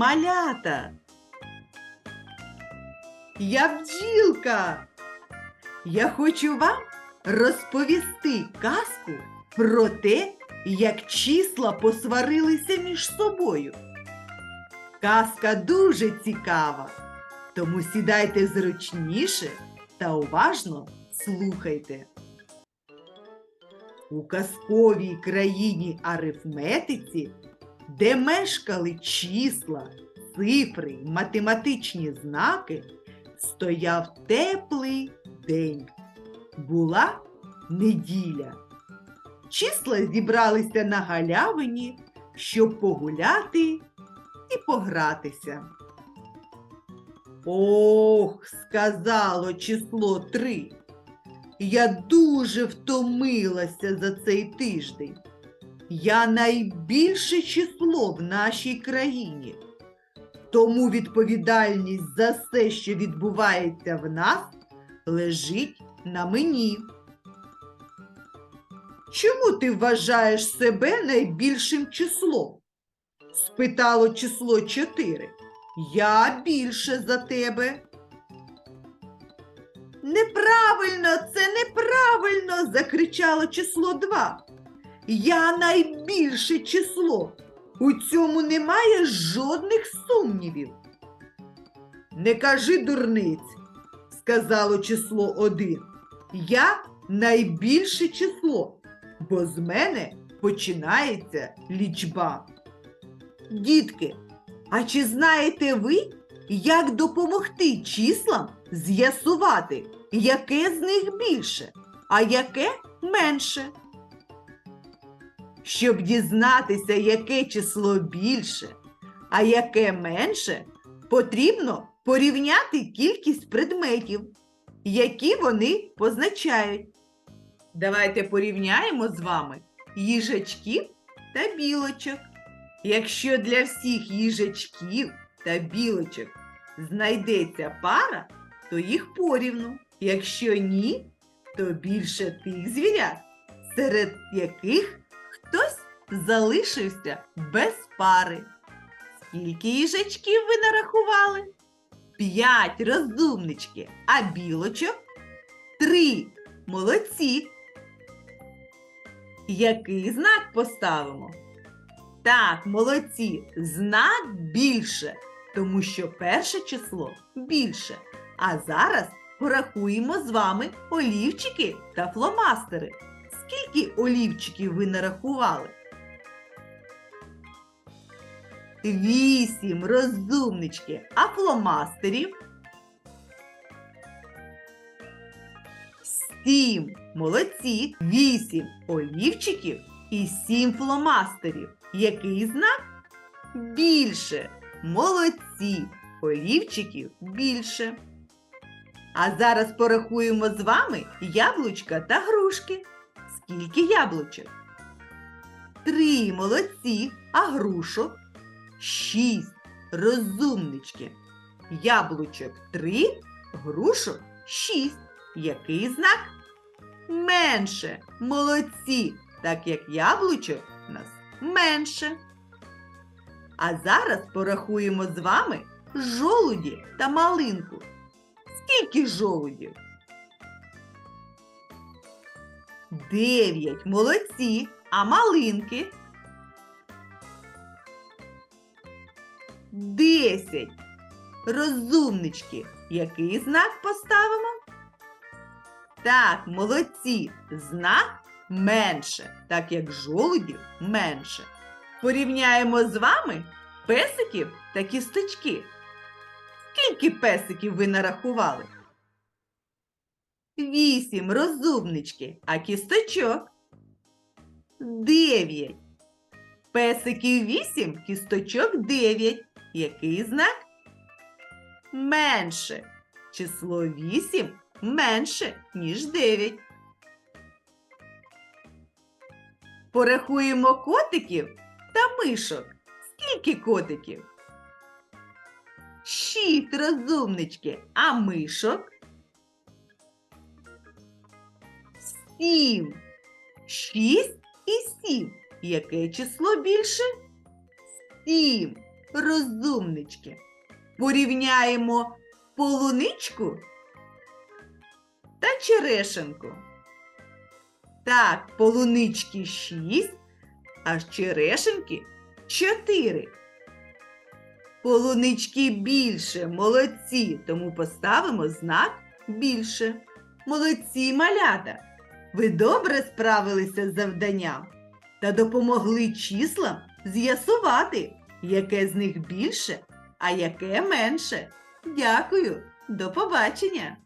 малята. Я бджілка. Я хочу вам розповісти казку про те, як числа посварилися між собою. Казка дуже цікава, тому сідайте зручніше та уважно слухайте. У казковій країні арифметиці, де мешкали числа, цифри, математичні знаки, стояв теплий день. Була неділя. Числа зібралися на галявині, щоб погуляти і погратися. Ох, сказало число три. Я дуже втомилася за цей тиждень. Я найбільше число в нашій країні. Тому відповідальність за все, що відбувається в нас, лежить на мені. Чому ти вважаєш себе найбільшим числом? спитало число чотири. Я більше за тебе. Неправильно, це неправильно, закричало число два. Я найбільше число. У цьому немає жодних сумнівів. Не кажи дурниць, сказало число один. Я найбільше число, бо з мене починається лічба. Дітки, а чи знаєте ви, як допомогти числам з'ясувати, яке з них більше, а яке менше? Щоб дізнатися, яке число більше, а яке менше, потрібно порівняти кількість предметів, які вони позначають. Давайте порівняємо з вами їжачків та білочок. Якщо для всіх їжачків та білочок знайдеться пара, то їх порівну. Якщо ні, то більше тих звірят, серед яких залишився без пари. Скільки їжачків ви нарахували? П'ять розумнички, а білочок три. Молодці. Який знак поставимо? Так, молодці, знак більше, тому що перше число більше. А зараз порахуємо з вами олівчики та фломастери. Скільки олівчиків ви нарахували? Вісім розумнички, а фломастерів? Сім. Молодці. Вісім олівчиків і сім фломастерів. Який знак? Більше. Молодці. Олівчиків більше. А зараз порахуємо з вами яблучка та грушки. Скільки яблучок? Три молодці, а грушок? Шість. Розумнички. Яблучок три, грушок шість. Який знак? Менше. Молодці, так як яблучок у нас менше. А зараз порахуємо з вами жолуді та малинку. Скільки жолудів? Дев'ять. Молодці. А малинки? Десять. Розумнички. Який знак поставимо? Так, молодці. Знак менше, так як жолудів менше. Порівняємо з вами песиків та кісточки. Скільки песиків ви нарахували? Вісім розумнички, а кісточок дев'ять. Песиків вісім, кісточок дев'ять. Який знак? Менше. Число вісім менше, ніж дев'ять. Порахуємо котиків та мишок. Скільки котиків? Шість розумнички, а мишок? Сім. Шість і сім. Яке число більше? Сім. Розумнички. Порівняємо полуничку та черешенку. Так, полунички 6, а черешенки 4. Полунички більше, молодці, тому поставимо знак більше. Молодці малята! Ви добре справилися з завданням та допомогли числам з'ясувати, яке з них більше, а яке менше. Дякую, до побачення!